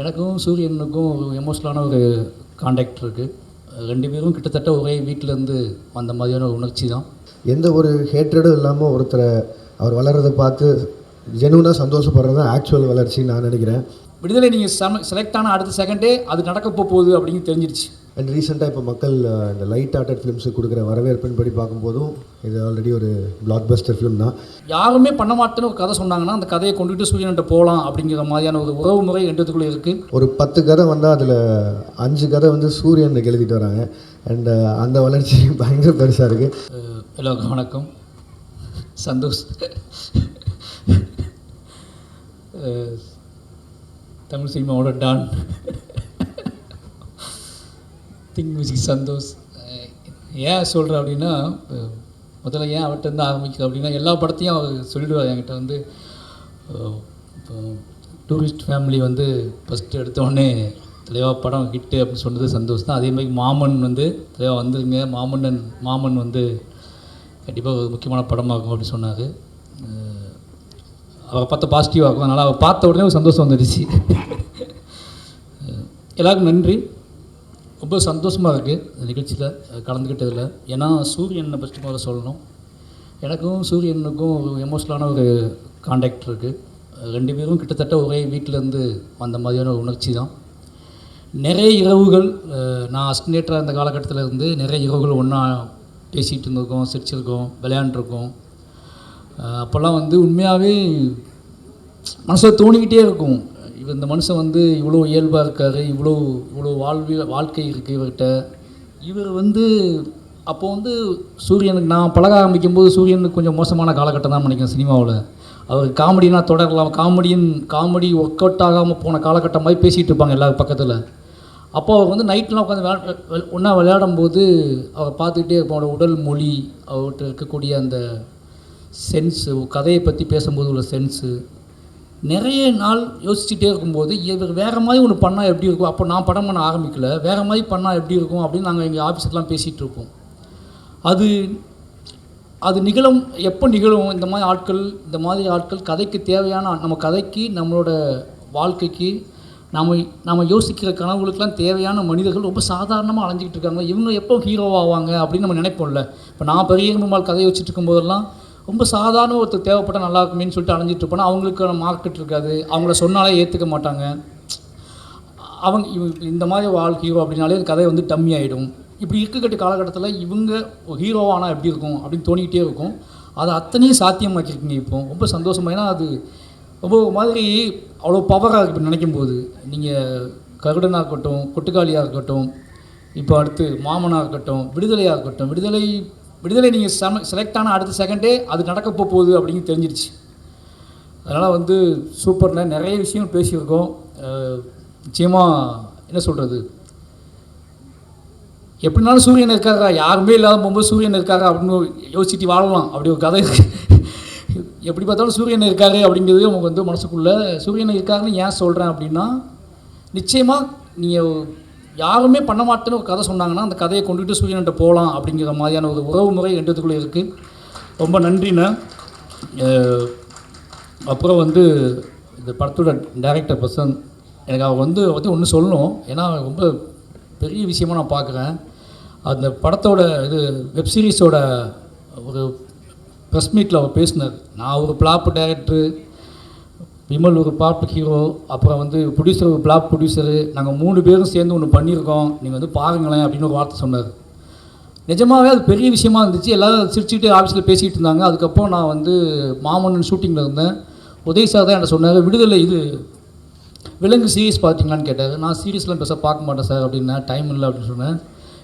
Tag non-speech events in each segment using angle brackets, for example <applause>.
எனக்கும் சூரியனுக்கும் ஒரு எமோஷனலான ஒரு காண்டாக்ட் இருக்குது ரெண்டு பேரும் கிட்டத்தட்ட ஒரே வீட்டிலேருந்து வந்த மாதிரியான ஒரு உணர்ச்சி தான். எந்த ஒரு ஹேட்ரடும் இல்லாமல் ஒருத்தரை அவர் வளர்றதை பார்த்து ஜெனுவனாக சந்தோஷப்படுறது தான் ஆக்சுவல் வளர்ச்சின்னு நான் நினைக்கிறேன். விடுதலை நீங்கள் செம செலக்ட் ஆன அடுத்த செகண்டே அது நடக்க போகுது அப்படின்னு தெரிஞ்சிருச்சு. அண்ட் ரீசெண்டாக இப்போ மக்கள் இந்த லைட் ஆர்டட் ஃபிலிம்ஸுக்கு கொடுக்குற வரவேற்பின் படி பார்க்கும்போதும் இது ஆல்ரெடி ஒரு பிளாக் பஸ்டர் ஃபிலிம் தான். யாருமே பண்ண மாட்டேன்னு ஒரு கதை சொன்னாங்கன்னா அந்த கதையை கொண்டுட்டு சூரியன்கிட்ட போகலாம் அப்படிங்கிற மாதிரியான ஒரு உறவு முறை ரெண்டுத்துக்குள்ளே இருக்குது ஒரு பத்து கதை வந்தால் அதில் அஞ்சு கதை வந்து சூரியனுக்கு எழுதிட்டு வராங்க. அண்ட் அந்த வளர்ச்சி <laughs> பயங்கர பெருசாக இருக்குது எல்லோருக்கும் வணக்கம். சந்தோஷ். தமிழ் சினிமாவோட டான். திங் மியூசிக் சந்தோஷ் ஏன் சொல்கிறேன் அப்படின்னா முதல்ல ஏன் அவர்கிட்ட இருந்து ஆரம்பிக்குது அப்படின்னா எல்லா படத்தையும் அவர் சொல்லிடுவார் என்கிட்ட வந்து இப்போ டூரிஸ்ட் ஃபேமிலி வந்து ஃபஸ்ட்டு எடுத்தோடனே தலைவா படம் ஹிட்டு அப்படின்னு சொன்னது சந்தோஷ் தான். அதே மாதிரி மாமன் வந்து தலைவா வந்துருங்க. மாமன்னன் மாமன் வந்து கண்டிப்பாக ஒரு முக்கியமான படமாக இருக்கும் அப்படின்னு சொன்னார். அவரை பார்த்த பாசிட்டிவாக இருக்கும் அதனால் அவரை பார்த்த உடனே ஒரு சந்தோஷம் வந்துடுச்சு. எல்லாருக்கும் நன்றி. ரொம்ப சந்தோஷமாக இருக்குது இந்த நிகழ்ச்சியில் கலந்துக்கிட்டதில் ஏன்னா சூரியனை ஃபஸ்ட்டு முதல்ல சொல்லணும். எனக்கும் சூரியனுக்கும் ஒரு எமோஷ்னலான ஒரு காண்டாக்ட் இருக்குது ரெண்டு பேரும் கிட்டத்தட்ட ஒரே வீட்டிலேருந்து வந்த மாதிரியான ஒரு உணர்ச்சி தான். நிறைய இரவுகள் நான் அஸ்டினேட்டராக இருந்த காலகட்டத்தில் இருந்து நிறைய இரவுகள் ஒன்றா பேசிகிட்டு இருந்திருக்கோம் சிரிச்சிருக்கோம் விளையாண்டுருக்கோம். அப்போல்லாம் வந்து உண்மையாகவே மனசில் தோணிக்கிட்டே இருக்கும். இவர் இந்த மனுஷன் வந்து இவ்வளோ இயல்பாக இருக்கார் இவ்வளோ இவ்வளோ வாழ்வியல் வாழ்க்கை இருக்குது இவர்கிட்ட. இவர் வந்து அப்போ வந்து சூரியனுக்கு நான் பழக ஆரம்பிக்கும்போது சூரியனுக்கு கொஞ்சம் மோசமான காலகட்டம் தான் நினைக்கிறேன் சினிமாவில். அவர் காமெடினா தொடரலாம். காமெடியின் காமெடி ஒர்க் அவுட் ஆகாமல் போன காலகட்டம் மாதிரி பேசிகிட்டு இருப்பாங்க எல்லா பக்கத்தில். அப்போ அவர் வந்து நைட்லாம் உட்காந்து ஒன்றா விளையாடும்போது அவர் பார்த்துக்கிட்டே இருப்போம். அவரோட உடல் மொழி அவர்கிட்ட இருக்கக்கூடிய அந்த சென்ஸு கதையை பற்றி பேசும்போது உள்ள சென்ஸு நிறைய நாள் யோசிச்சுட்டே இருக்கும்போது இவர் வேறு மாதிரி ஒன்று பண்ணால் எப்படி இருக்கும்? அப்போ நான் படம் பண்ண ஆரம்பிக்கல. வேறு மாதிரி பண்ணால் எப்படி இருக்கும் அப்படின்னு நாங்கள் எங்கள் ஆஃபீஸர்லாம் பேசிகிட்டு இருப்போம். அது அது நிகழும் எப்போ நிகழும்? இந்த மாதிரி ஆட்கள் இந்த மாதிரி ஆட்கள் கதைக்கு தேவையான நம்ம கதைக்கு நம்மளோட வாழ்க்கைக்கு நம்ம நம்ம யோசிக்கிற கனவுகளுக்கெல்லாம் தேவையான மனிதர்கள் ரொம்ப சாதாரணமாக அலைஞ்சிக்கிட்டு இருக்காங்க. இவங்க எப்போ ஹீரோ ஆவாங்க அப்படின்னு நம்ம நினைப்போம்ல. இப்போ நான் பெரிய கதையை வச்சுட்டு இருக்கும்போதெல்லாம் ரொம்ப சாதாரண ஒருத்தர் தேவைப்பட்டால் நல்லா இருக்குமேனு சொல்லிட்டு அலைஞ்சிட்டு இருப்போம்னா அவங்களுக்கான மார்க்கெட் இருக்காது. அவங்கள சொன்னாலே ஏற்றுக்க மாட்டாங்க. அவங்க இவ- இந்த மாதிரி வாழ் ஹீரோ அப்படின்னாலே கதை வந்து டம்மி ஆகிடும் இப்படி இருக்கக்கட்டு காலகட்டத்தில் இவங்க ஹீரோவானால் எப்படி இருக்கும் அப்படின்னு தோணிக்கிட்டே இருக்கும். அதை அத்தனையும் சாத்தியமாக்கியிருக்கீங்க இப்போ. ரொம்ப சந்தோஷமா ஏன்னா அது ரொம்ப மாதிரி அவ்வளோ பவராக இருக்கு நினைக்கும் போது நீங்கள் கருடனாக இருக்கட்டும் கொட்டுக்காளியாக இருக்கட்டும் இப்போ அடுத்து மாமனாக இருக்கட்டும் விடுதலையாக இருக்கட்டும் விடுதலை விடுதலை நீங்கள் செம செலக்ட் ஆனால் அடுத்த செகண்டே அது நடக்க போகுது அப்படின்னு தெரிஞ்சிருச்சு. அதனால் வந்து சூப்பரில் நிறைய விஷயம் பேசியிருக்கோம். நிச்சயமாக என்ன சொல்கிறது எப்படினாலும் சூரியன் இருக்காரா யாருமே இல்லாத போகும்போது சூரியன் இருக்காரா அப்படின்னு யோசிச்சுட்டு வாழலாம். அப்படி ஒரு கதை எப்படி பார்த்தாலும் சூரியன் இருக்காரு அப்படிங்கிறது நமக்கு வந்து மனசுக்குள்ளே சூரியன் இருக்காருன்னு ஏன் சொல்கிறேன் அப்படின்னா நிச்சயமாக நீங்கள் யாருமே பண்ண மாட்டேன்னு ஒரு கதை சொன்னாங்கன்னா அந்த கதையை கொண்டுட்டு சூரியன்கிட்ட போகலாம் அப்படிங்கிற மாதிரியான ஒரு உறவு முறை ரெண்டுத்துக்குள்ளே இருக்குது ரொம்ப நன்றிண்ணே. அப்புறம் வந்து இந்த படத்தோட டேரக்டர் பர்சன் எனக்கு அவர் வந்து வந்து ஒன்று சொல்லணும். ஏன்னா ரொம்ப பெரிய விஷயமாக நான் பார்க்குறேன். அந்த படத்தோட இது வெப் சீரிஸோட ஒரு ப்ரெஸ் மீட்டில் அவர் பேசினார். நான் ஒரு பிளாப் டேரக்டரு விமல் ஒரு பாட்டு ஹீரோ அப்புறம் வந்து ப்ரொடியூசர் ஒரு பிளாக் ப்ரொடியூசரு நாங்கள் மூணு பேரும் சேர்ந்து ஒன்று பண்ணியிருக்கோம். நீங்கள் வந்து பாருங்களேன் அப்படின்னு ஒரு வார்த்தை சொன்னார். நிஜமாகவே அது பெரிய விஷயமா இருந்துச்சு. எல்லோரும் சிரிச்சுட்டு ஆஃபீஸில் பேசிகிட்டு இருந்தாங்க. அதுக்கப்புறம் நான் வந்து மாமன்னன் ஷூட்டிங்கில் இருந்தேன். உதய் சார் தான் என்ன சொன்னார் விடுதலை இது. விலங்கு சீரியஸ் பார்த்தீங்களான்னு கேட்டார். நான் சீரியஸ்லாம் பெருசாக பார்க்க மாட்டேன் சார் அப்படின்னா. டைம் இல்லை அப்படின்னு சொன்னேன்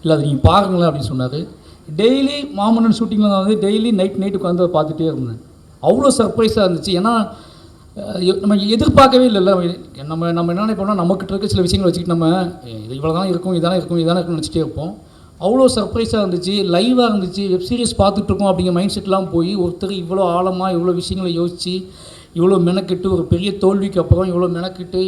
இல்லை அது நீங்கள் பாருங்களேன் அப்படின்னு சொன்னார். டெய்லி மாமன்னன் ஷூட்டிங்கில் நான் வந்து டெய்லி நைட் நைட்டு உட்காந்து பார்த்துட்டே இருந்தேன். அவ்வளோ சர்ப்ரைஸாக இருந்துச்சு. ஏன்னா நம்ம எதிர்பார்க்கவே இல்லைல்ல. நம்ம நம்ம என்ன நினைப்போம்னா நம்மக்கிட்ட இருக்க சில விஷயங்களை வச்சுக்கிட்டு நம்ம இது இவ்வளோ தான் இருக்கும் இதானே இருக்கும் இதானே இருக்கும்னு நினச்சிட்டே இருப்போம். அவ்வளோ சர்ப்ரைஸாக இருந்துச்சு லைவாக இருந்துச்சு வெப் சீரிஸ் பார்த்துட்ருக்கோம் அப்படிங்கிற மைண்ட் செட்லாம் போய் ஒருத்தர் இவ்வளோ ஆழமாக இவ்வளோ விஷயங்களை யோசித்து இவ்வளோ மெனக்கிட்டு ஒரு பெரிய தோல்விக்கு அப்புறம் இவ்வளோ மெனக்கிட்டு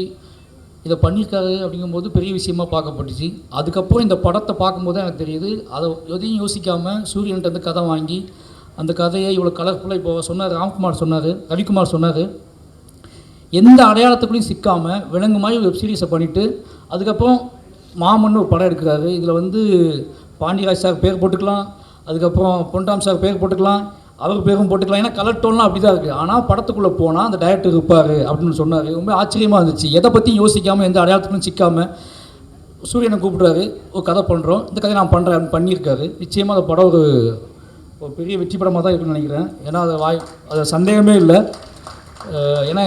இதை பண்ணியிருக்காரு அப்படிங்கும்போது பெரிய விஷயமா பார்க்கப்பட்டுச்சு. அதுக்கப்புறம் இந்த படத்தை பார்க்கும்போது தான் எனக்கு தெரியுது அதை எதையும் யோசிக்காமல் சூரியன்ட்டு வந்து கதை வாங்கி அந்த கதையை இவ்வளோ கலர்ஃபுல்லாக இப்போ சொன்னார் ராம்குமார் சொன்னார் ரவிக்குமார் சொன்னார். எந்த அடையாளத்துக்குள்ளேயும் சிக்காமல் விலங்கு மாதிரி வெப் சீரிஸை பண்ணிவிட்டு அதுக்கப்புறம் மாமன் ஒரு படம் எடுக்கிறாரு. இதில் வந்து பாண்டியராஜ் சார் பேர் போட்டுக்கலாம் அதுக்கப்புறம் பொன்ராம் சார் பேர் போட்டுக்கலாம் அவர் பேரும் போட்டுக்கலாம். ஏன்னா கலர் டோன்லாம் அப்படி தான் இருக்குது ஆனால் படத்துக்குள்ளே போனால் அந்த டைரக்டர் இருப்பார் அப்படின்னு சொன்னார். ரொம்ப ஆச்சரியமாக இருந்துச்சு. எதை பற்றியும் யோசிக்காமல் எந்த அடையாளத்துக்கும் சிக்காமல் சூரியனை கூப்பிட்றாரு. ஒரு கதை பண்ணுறோம் இந்த கதையை நான் பண்ணுறேன் அப்படின்னு பண்ணியிருக்காரு. நிச்சயமாக அந்த படம் ஒரு ஒரு பெரிய வெற்றி படமாக தான் இருக்குன்னு நினைக்கிறேன். ஏன்னா அது வாய் அது சந்தேகமே இல்லை. ஏன்னா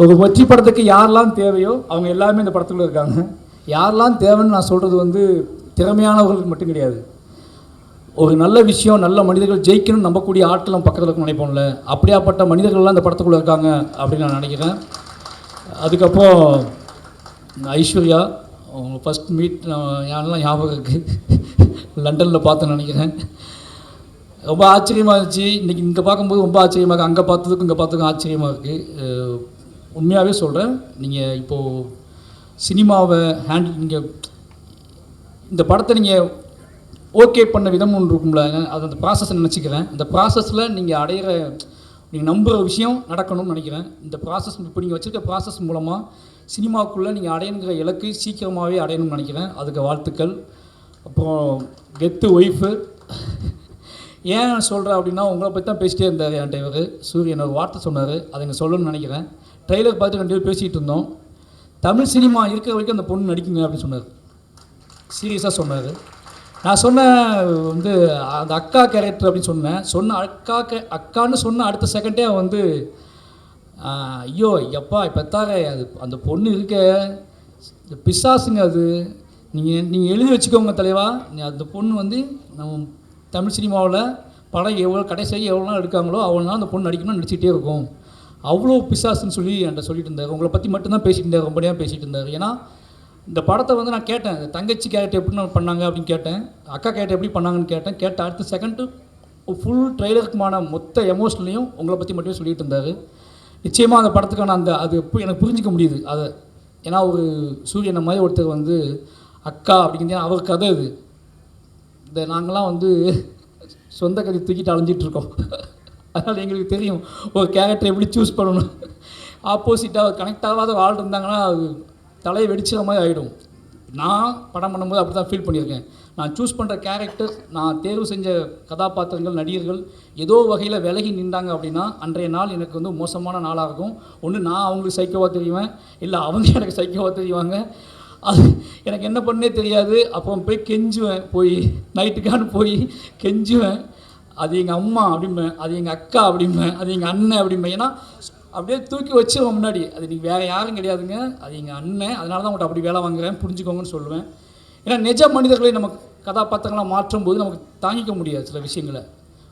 ஒரு வெற்றி படத்துக்கு யாரெல்லாம் தேவையோ அவங்க எல்லாருமே இந்த படத்தில் இருக்காங்க. யாரெல்லாம் தேவைன்னு நான் சொல்கிறது வந்து திறமையானவர்களுக்கு மட்டும் கிடையாது. ஒரு நல்ல விஷயம் நல்ல மனிதர்கள் ஜெயிக்கணும்னு நம்பக்கூடிய ஆட்கள் பக்கத்தில் இருக்கும் நினைப்போம்ல. அப்படியாப்பட்ட மனிதர்கள்லாம் இந்த படத்துக்குள்ளே இருக்காங்க அப்படின்னு நான் நினைக்கிறேன். அதுக்கப்புறம் ஐஸ்வர்யா அவங்க ஃபஸ்ட் மீட் யாரெல்லாம் ஞாபகம் இருக்குது லண்டனில் பார்த்தேன்னு நினைக்கிறேன். ரொம்ப ஆச்சரியமாக இருந்துச்சு. இன்றைக்கி இங்கே பார்க்கும்போது ரொம்ப ஆச்சரியமாக இருக்குது அங்கே பார்த்ததுக்கும் இங்கே பார்த்ததுக்கும் ஆச்சரியமாக இருக்குது உண்மையாகவே சொல்கிறேன் நீங்கள் இப்போது சினிமாவை ஹேண்டில் நீங்கள் இந்த படத்தை நீங்கள் ஓகே பண்ண விதம் ஒன்று இருக்கும்ல அது அந்த ப்ராசஸ் நினச்சிக்கிறேன். இந்த ப்ராசஸில் நீங்கள் அடையிற நீங்கள் நம்புகிற விஷயம் நடக்கணும்னு நினைக்கிறேன். இந்த ப்ராசஸ் இப்போ நீங்கள் வச்சுருக்க ப்ராசஸ் மூலமாக சினிமாவுக்குள்ளே நீங்கள் அடையணுங்கிற இலக்கு சீக்கிரமாகவே அடையணும்னு நினைக்கிறேன். அதுக்கு வாழ்த்துக்கள். அப்புறம் கெத்து ஒய்ஃபு ஏன் சொல்கிறேன் அப்படின்னா உங்களை பற்றி தான் பேசிட்டே இருந்தார் என் டைவர் சூரியன் ஒரு வார்த்தை சொன்னார். அதை இங்கே சொல்லணும்னு நினைக்கிறேன். ட்ரெய்லர் பார்த்து ரெண்டு பேர் பேசிகிட்டு இருந்தோம். தமிழ் சினிமா இருக்கிற வரைக்கும் அந்த பொண்ணு நடிக்குங்க அப்படின்னு சொன்னார். சீரியஸாக சொன்னார். நான் சொன்னேன் வந்து அந்த அக்கா கேரக்டர் அப்படின்னு சொன்னேன். சொன்ன அக்கா கே அக்கான்னு சொன்ன அடுத்த செகண்டே அவன் வந்து ஐயோ எப்பா பெத்தார அது அந்த பொண்ணு இருக்க. இந்த பிசாசுங்க அது. நீங்கள் நீங்கள் எழுதி வச்சுக்கோங்க தலைவா. நீ அந்த பொண்ணு வந்து நம்ம தமிழ் சினிமாவில் படம் எவ்வளோ கடைசியாக எவ்வளோ நாள் எடுக்காங்களோ அவ்வளோ நாள் அந்த பொண்ணு நடிக்கணும்னு நடிச்சிட்டே இருக்கும். அவ்வளோ பிசாசுன்னு சொல்லி என்கிட்ட சொல்லிட்டு இருந்தார். உங்களை பற்றி மட்டும்தான் பேசிட்டு இருந்தார். ரொம்ப நேரம் பேசிட்டு இருந்தார். ஏன்னா இந்த படத்தை வந்து நான் கேட்டேன். தங்கச்சி கேரக்டர் எப்படி நான் பண்ணாங்க அப்படின்னு கேட்டேன். அக்கா கேரக்டர் எப்படி பண்ணாங்கன்னு கேட்டேன். கேட்ட அடுத்த செகண்டு ஃபுல் ட்ரெய்லருக்குமான மொத்த எமோஷனலையும் உங்களை பற்றி மட்டுமே சொல்லிட்டு இருந்தார். நிச்சயமாக அந்த படத்துக்கான அந்த அது எப்போ எனக்கு புரிஞ்சிக்க முடியுது. அதை ஏன்னா ஒரு சூரியனை மாதிரி ஒருத்தர் வந்து அக்கா அப்படிங்கிறது அவர் கதை இது. இந்த நாங்களாம் வந்து சொந்த கதை தூக்கிட்டு அலைஞ்சிட்டு இருக்கோம். அதனால் எங்களுக்கு தெரியும். ஒரு கேரக்டர் எப்படி சூஸ் பண்ணணும். ஆப்போசிட்டாக கனெக்ட் ஆகாத ஆள் இருந்தாங்கன்னா அது தலையை வெடிச்சிற மாதிரி ஆகிடும் நான் படம் பண்ணும்போது அப்படி தான் ஃபீல் பண்ணியிருக்கேன். நான் சூஸ் பண்ணுற கேரக்டர் நான் தேர்வு செஞ்ச கதாபாத்திரங்கள் நடிகர்கள் ஏதோ வகையில் விலகி நின்றாங்க அப்படின்னா அன்றைய நாள் எனக்கு வந்து மோசமான நாளாக இருக்கும். ஒன்று நான் அவங்களுக்கு சைக்கோவாக தெரியுவேன் இல்லை அவங்க எனக்கு சைக்கோவாக தெரியுவாங்க அது எனக்கு என்ன பண்ணே தெரியாது. அப்போ போய் கெஞ்சுவேன். போய் நைட்டுக்கான போய் கெஞ்சுவேன். அது எங்கள் அம்மா அப்படிம்பேன் அது எங்கள் அக்கா அப்படிம்பேன் அது எங்கள் அண்ணன் அப்படிம்பேன் ஏன்னா அப்படியே தூக்கி வச்சிருவோம் முன்னாடி. அது நீங்கள் வேறு யாரும் கிடையாதுங்க. அது எங்கள் அண்ணன். அதனால தான் உங்கள்கிட்ட அப்படி வேலை வாங்குறேன் புரிஞ்சுக்கோங்கன்னு சொல்லுவேன். ஏன்னா நிஜ மனிதர்களை நம்ம கதாபாத்திரங்களாக மாற்றும் போது நமக்கு தாங்கிக்க முடியாது சில விஷயங்களை.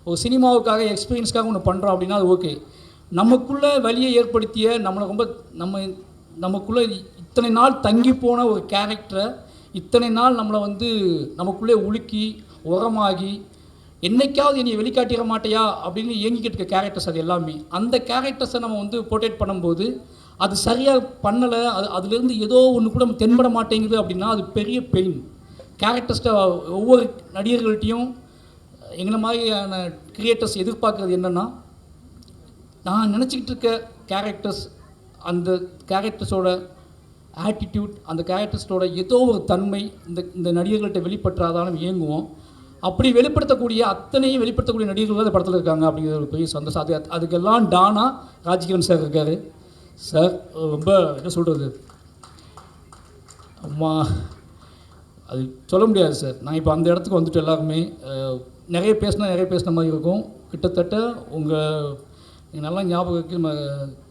ஒரு சினிமாவுக்காக எக்ஸ்பீரியன்ஸ்க்காக ஒன்று பண்ணுறோம் அப்படின்னா அது ஓகே நமக்குள்ளே வழியை ஏற்படுத்திய நம்மளை ரொம்ப நம்ம நமக்குள்ளே இத்தனை நாள் தங்கி போன ஒரு கேரக்டரை இத்தனை நாள் நம்மளை வந்து நமக்குள்ளே உலுக்கி உரமாகி என்னைக்காவது என்னை வெளிக்காட்டிட மாட்டையா அப்படின்னு இயங்கிக்கிட்டு இருக்க கேரக்டர்ஸ் அது எல்லாமே. அந்த கேரக்டர்ஸை நம்ம வந்து போர்ட்ரேட் பண்ணும்போது அது சரியாக பண்ணலை அது அதுலேருந்து ஏதோ ஒன்று கூட நம்ம தென்பட மாட்டேங்குது அப்படின்னா அது பெரிய பெயின் கேரக்டர்ஸ்ட்டை ஒவ்வொரு நடிகர்கள்ட்டையும் எங்களை மாதிரியான கிரியேட்டர்ஸ் எதிர்பார்க்குறது என்னென்னா நான் நினச்சிக்கிட்டு இருக்க கேரக்டர்ஸ் அந்த கேரக்டர்ஸோட ஆட்டிடியூட் அந்த கேரக்டர்ஸோட ஏதோ ஒரு தன்மை இந்த இந்த நடிகர்கள்ட்ட வெளிப்பற்றாதாலும் இயங்குவோம். அப்படி வெளிப்படுத்தக்கூடிய அத்தனையும் வெளிப்படுத்தக்கூடிய நடிகர்கள் தான் இந்த படத்தில் இருக்காங்க அப்படிங்கிற ஒரு பெரிய சந்தோஷம். அது அதுக்கெல்லாம் டானா ராஜ்கிரண் சார் இருக்கார். சார் ரொம்ப என்ன சொல்கிறது அம்மா அது சொல்ல முடியாது சார். நான் இப்போ அந்த இடத்துக்கு வந்துட்டு எல்லாருமே. நிறைய பேசினா நிறைய பேசின மாதிரி இருக்கும். கிட்டத்தட்ட உங்கள் நல்லா ஞாபகம் நம்ம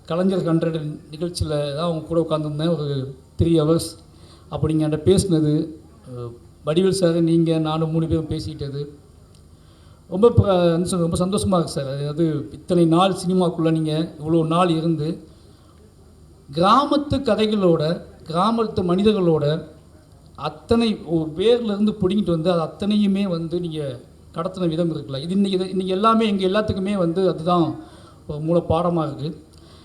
கலைஞர் ஹண்ட்ரட் நிகழ்ச்சியில் தான் அவங்க கூட உட்காந்துருந்தேன் ஒரு த்ரீ ஹவர்ஸ் அப்படிங்கிட்ட பேசினது வடிவேல் சார் நீங்கள் நானும் மூணு பேரும் பேசிக்கிட்டது. ரொம்ப ரொம்ப சந்தோஷமாக இருக்குது சார். அதாவது இத்தனை நாள் சினிமாக்குள்ளே நீங்கள் இவ்வளோ நாள் இருந்து கிராமத்து கதைகளோட கிராமத்து மனிதர்களோட அத்தனை ஒரு வேர்லேருந்து பிடுங்கிட்டு வந்து அது அத்தனையுமே வந்து நீங்கள் கடத்தின விதம் இருக்குல்ல. இது இன்றைக்கி இன்றைக்கி எல்லாமே எங்கள் எல்லாத்துக்குமே வந்து அதுதான் ஒரு மூல பாடமாக இருக்குது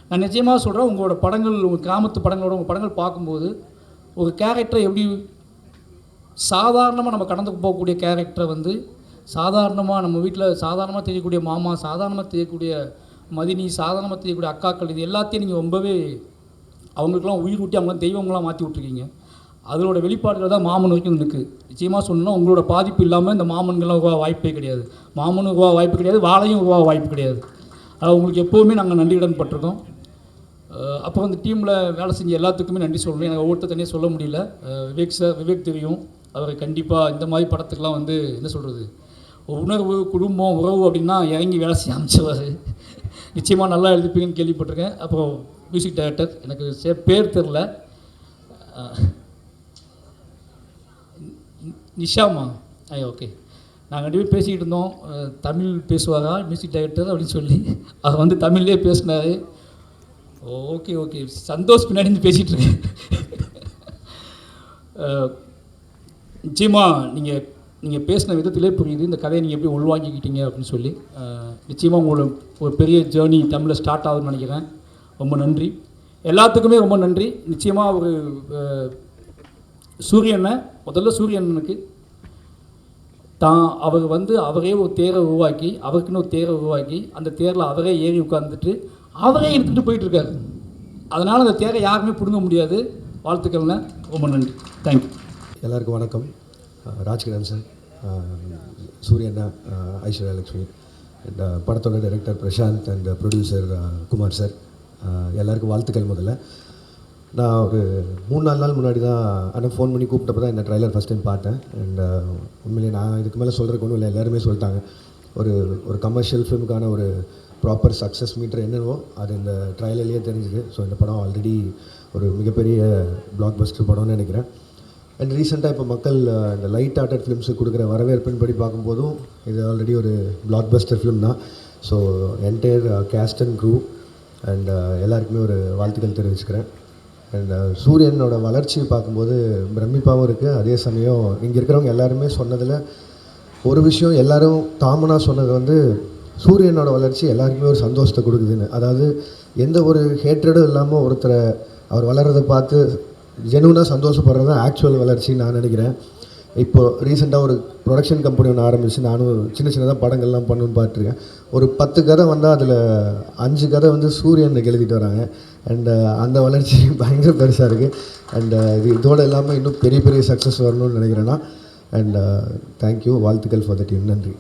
நான் நிச்சயமாக சொல்கிறேன் உங்களோட படங்கள் உங்கள் கிராமத்து படங்களோட உங்கள் படங்கள் பார்க்கும்போது ஒரு கேரக்டரை எப்படி சாதாரணமாக நம்ம கடந்து போகக்கூடிய கேரக்டரை வந்து சாதாரணமாக நம்ம வீட்டில் சாதாரணமாக தெரியக்கூடிய மாமா சாதாரணமாக தெரியக்கூடிய மதினி சாதாரணமாக தெரியக்கூடிய அக்காக்கள் இது எல்லாத்தையும் நீங்கள் ரொம்பவே அவங்களுக்கெல்லாம் உயிர் ஊட்டி அவங்களாம் தெய்வங்களாம் மாற்றி விட்ருக்கீங்க அதனோட வெளிப்பாடுகள் தான் மாமன் வரைக்கும் இருக்குது நிச்சயமாக சொன்னால் உங்களோட பாதிப்பு இல்லாமல் இந்த மாமன்கள்லாம் உருவா வாய்ப்பே கிடையாது. மாமனும் உருவா வாய்ப்பு கிடையாது வாழையும் உருவா வாய்ப்பு கிடையாது. அது உங்களுக்கு எப்போவுமே நாங்கள் நன்றியுடன் பட்டிருக்கோம். அப்போ அந்த டீமில் வேலை செஞ்ச எல்லாத்துக்குமே நன்றி சொல்லணும் எனக்கு ஒவ்வொருத்தர் தனியாக சொல்ல முடியல. விவேக் சார் விவேக் தெரியும். அவர் கண்டிப்பாக இந்த மாதிரி படத்துக்கெலாம் வந்து என்ன சொல்கிறது உணர்வு குடும்பம் உறவு அப்படின்னா இறங்கி வேலை செய்ய அமைச்சவர் நிச்சயமாக நல்லா எழுதிப்பீங்கன்னு கேள்விப்பட்டிருக்கேன். அப்புறம் மியூசிக் டைரக்டர் எனக்கு சே பேர் தெரில நிஷாமா? ஐ ஓகே நாங்கள் ரெண்டு பேரும் பேசிக்கிட்டு இருந்தோம். தமிழ் பேசுவாரா? மியூசிக் டைரக்டர் அப்படின்னு சொல்லி. அவர் வந்து தமிழ்லேயே பேசினார். ஓகே ஓகே சந்தோஷ் பின்னாடி இருந்து பேசிகிட்டு இருக்கேன். நிச்சயமாக நீங்கள் நீங்கள் பேசின விதத்திலே புரியுது இந்த கதையை நீங்கள் எப்படி உள்வாங்கிக்கிட்டீங்க அப்படின்னு சொல்லி. நிச்சயமாக உங்களோட ஒரு பெரிய ஜேர்னி தமிழில் ஸ்டார்ட் ஆகுதுன்னு நினைக்கிறேன். ரொம்ப நன்றி. எல்லாத்துக்குமே ரொம்ப நன்றி. நிச்சயமாக ஒரு சூரியனை முதல்ல சூரியனுக்கு தான் அவர் வந்து அவரே ஒரு தேரை உருவாக்கி அவருக்குன்னு ஒரு தேரை உருவாக்கி அந்த தேரில் அவரே ஏறி உட்காந்துட்டு அவரே எடுத்துகிட்டு போயிட்டுருக்காரு அதனால் அந்த தேரை யாருமே பிடுங்க முடியாது. வாழ்த்துக்கள்னு ரொம்ப நன்றி. தேங்க்யூ எல்லாருக்கும் வணக்கம். ராஜ்கிரண் சார் சூரியண்ணா ஐஸ்வர்யா லக்ஷ்மி அண்ட் படத்தோட director Prashanth and producer Kumar sir. எல்லாருக்கும் வாழ்த்துக்கள் முதல்ல. நான் ஒரு மூணு நாலு நாள் முன்னாடி தான் ஆனால் ஃபோன் பண்ணி கூப்பிட்டப்ப தான் இந்த ட்ரைலர் ஃபஸ்ட் டைம் பார்த்தேன். அண்ட் உண்மையிலே நான் இதுக்கு மேலே சொல்கிறதுக்கு ஒன்றும் இல்லை எல்லாருமே சொல்லிட்டாங்க. ஒரு ஒரு கமர்ஷியல் ஃபிலிமுக்கான ஒரு ப்ராப்பர் சக்ஸஸ் மீட்டர் என்னவோ அது இந்த ட்ரைலர்லேயே தெரிஞ்சுது. ஸோ இந்த படம் ஆல்ரெடி ஒரு மிகப்பெரிய பிளாக் பஸ்டர் படம்னு நினைக்கிறேன். அண்ட் ரீசெண்டாக இப்போ மக்கள் இந்த லைட் ஆர்டட் ஃபிலிம்ஸுக்கு கொடுக்குற வரவேற்பின் படி பார்க்கும்போதும் இது ஆல்ரெடி ஒரு பிளாக் பஸ்டர் ஃபிலிம் தான் so entire cast and crew and எல்லாருக்குமே ஒரு வாழ்த்துக்கள் தெரிவிச்சுக்கிறேன். அண்ட் சூரியனோட வளர்ச்சியை பார்க்கும்போது பிரமிப்பாகவும் இருக்குது அதே சமயம் இங்கே இருக்கிறவங்க எல்லாருமே சொன்னதில் ஒரு விஷயம் எல்லாரும் காமனாக சொன்னது வந்து சூரியனோட வளர்ச்சி எல்லாருக்குமே ஒரு சந்தோஷத்தை கொடுக்குதுன்னு. அதாவது எந்த ஒரு ஹேட்ரடும் இல்லாமல் ஒருத்தரை அவர் வளர்றதை பார்த்து ஜெனுவனாக சந்தோஷப்படுறது தான் ஆக்சுவல் வளர்ச்சின்னு நான் நினைக்கிறேன். இப்போ ரீசெண்டாக ஒரு ப்ரொடக்ஷன் கம்பெனி ஒன்று ஆரம்பிச்சு நானும் சின்ன சின்னதாக படங்கள்லாம் பண்ணணும்னு பார்த்துருக்கேன். ஒரு பத்து கதை வந்தால் அதில் அஞ்சு கதை வந்து சூரியனுக்கு எழுதிட்டு வராங்க. அண்டு uh, அந்த வளர்ச்சி <laughs> பயங்கர பெருசாக இருக்குது அண்டு uh, இது இதோடு இல்லாமல் இன்னும் பெரிய பெரிய சக்ஸஸ் வரணும்னு நினைக்கிறேன்னா அண்ட் தேங்க்யூ uh, வாழ்த்துக்கள் ஃபார் த டீம் நன்றி.